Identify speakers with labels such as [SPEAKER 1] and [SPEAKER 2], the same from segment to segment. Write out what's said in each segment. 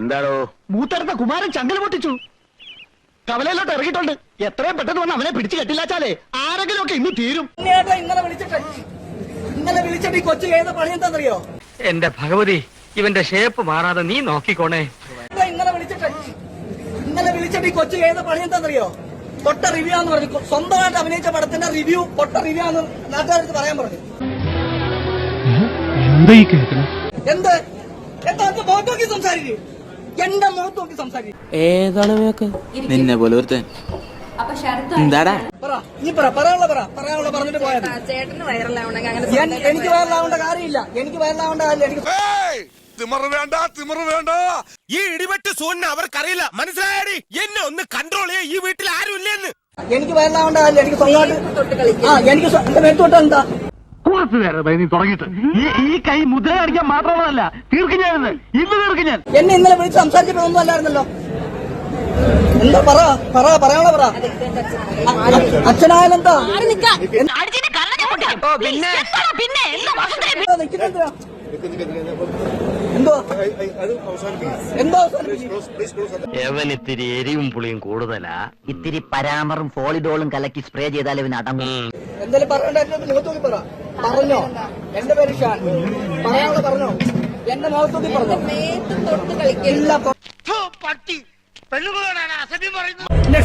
[SPEAKER 1] എന്താടോ?
[SPEAKER 2] മൂത്തടുത്ത കുമാരൻ ചങ്കൽ പൊട്ടിച്ചു. കവലയിലോട്ട് ഇറങ്ങിയിട്ടുണ്ട്. എത്രയും പെട്ടെന്ന് വന്ന് അവനെ പിടിച്ചു കെട്ടില്ലാച്ചാലേ ആരെങ്കിലും ഒക്കെ ഇന്ന് തീരും.
[SPEAKER 3] ഇന്നലെ വിളിച്ചിട്ട് ഇന്നലെ വിളിച്ചിട്ട് ഈ കൊച്ചു ചെയ്ത പണി എന്താണെന്നറിയോ?
[SPEAKER 4] എന്റെ ഭഗവതി ഇവന്റെ ഷേപ്പ് മാറാതെ നീ നോക്കിക്കോണേ.
[SPEAKER 3] ഇന്നലെ വിളിച്ചിട്ട് ഇന്നലെ വിളിച്ചിട്ട് ഈ കൊച്ചു ചെയ്ത പണി എന്താണെന്നറിയോ? പൊട്ട റിവ്യൂ ആന്ന് പറഞ്ഞു. സ്വന്തമായിട്ട് അഭിനയിച്ച പടത്തിന്റെ റിവ്യൂ പൊട്ട റിവ്യൂ ആന്ന് നാട്ടുകാർക്ക് പറയാൻ പറഞ്ഞു.
[SPEAKER 5] എന്താ ഈ കേൾക്കണം
[SPEAKER 3] എന്ത്? എന്താ? നോക്കി സംസാരിക്കും. എന്റെ മുഖത്ത് നോക്കി സംസാരിക്കും.
[SPEAKER 6] ഏതാണ് മേക്ക്? നിന്നെ പോലെ ഒരുത്തൻ. എന്താടാ?
[SPEAKER 3] പറ നീ പറ പറയാനുള്ള പറ പറയാനുള്ള പറഞ്ഞിട്ട് പോയത്
[SPEAKER 7] ചേട്ടന് വൈറലാവണമെങ്കിൽ അങ്ങനെ
[SPEAKER 3] എനിക്ക് വയറിലാവേണ്ട കാര്യമില്ല. എനിക്ക് വയറിലാവേണ്ട കാര്യമില്ല. എനിക്ക്
[SPEAKER 1] തിമറ് വേണ്ട തിമറ് വേണ്ട.
[SPEAKER 8] ഈ ഇടിവെട്ട് സൂണിന് അവർക്കറിയില്ല. മനസ്സിലായടി? എന്നെ ഒന്ന് കൺട്രോൾ ചെയ്യാൻ ഈ വീട്ടിൽ ആരും ഇല്ലെന്ന്
[SPEAKER 3] എനിക്ക് വയറിലാവേണ്ട കാര്യമില്ല. എനിക്ക് സ്വന്തമായിട്ട് ആ എനിക്ക് എന്റെ മേത്തോട്ട് എന്താ?
[SPEAKER 2] കുറച്ചു നേരം നീ തുടങ്ങിയിട്ട്. ഈ ഈ കൈ മുദ്ര കാണിക്കാൻ മാത്രമുള്ളതല്ല തീർക്കും ഞാൻ ഇന്ന്. ഇന്ന് തീർക്കും ഞാൻ.
[SPEAKER 3] എന്നെ ഇന്നലെ വിളിച്ച് സംസാരിച്ചപ്പോ ഒന്നും അല്ലായിരുന്നല്ലോ. എന്താ പറ പറ പറയാനുള്ള പറ? അച്ഛനായാലെന്താ? പിന്നെ. നിക്കുന്നെന്തിനാ? എന്തോ എന്തോ അവസാനിപ്പിച്ചു?
[SPEAKER 4] എവൻ ഇത്തിരി എരിവും പുളിയും കൂടുതലാ.
[SPEAKER 9] ഇത്തിരി പരാമറും ഫോളിഡോളും കലക്കി സ്പ്രേ ചെയ്താൽ ഇവൻ അടങ്ങും.
[SPEAKER 3] എന്തായാലും പറ. പറഞ്ഞോ? എന്റെ പേര് ഷാൻ. പറയാനുള്ള പറഞ്ഞോ? എന്റെ മുഖത്ത് നോക്കി പറഞ്ഞോ?
[SPEAKER 7] മേത്തും തൊട്ട് കളിക്കരുത്.
[SPEAKER 3] ഇല്ല പ- എന്റെ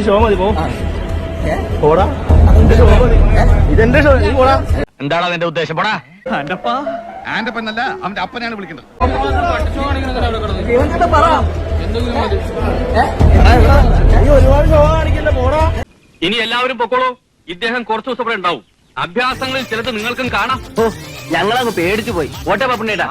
[SPEAKER 3] ഷോ മതി. കേട്ടോ. ഇരിക്കല്ലേ ഏ?
[SPEAKER 4] പോടാ. പന്നി തെണ്ടിത്തരം കാണിച്ചിട്ട് അപ്പനെയാണ് വിളിക്കുന്നത്. ചെയ്യുന്നു എന്താണ് നിന്റെ ഉദ്ദേശം പോടാ
[SPEAKER 3] ഇവന്റെ പറ
[SPEAKER 4] ഇനി എല്ലാവരും പൊക്കോളൂ. ഇദ്ദേഹം കുറച്ചു ദിവസം ഇവിടെ ഉണ്ടാവും. അഭ്യാസങ്ങളിൽ ചിലത് നിങ്ങൾക്കും കാണാം.
[SPEAKER 9] ഞങ്ങളങ്ങ് പേടിച്ചു പോയി. ഓട്ടെ പപ്പണ്ണേട്ടാ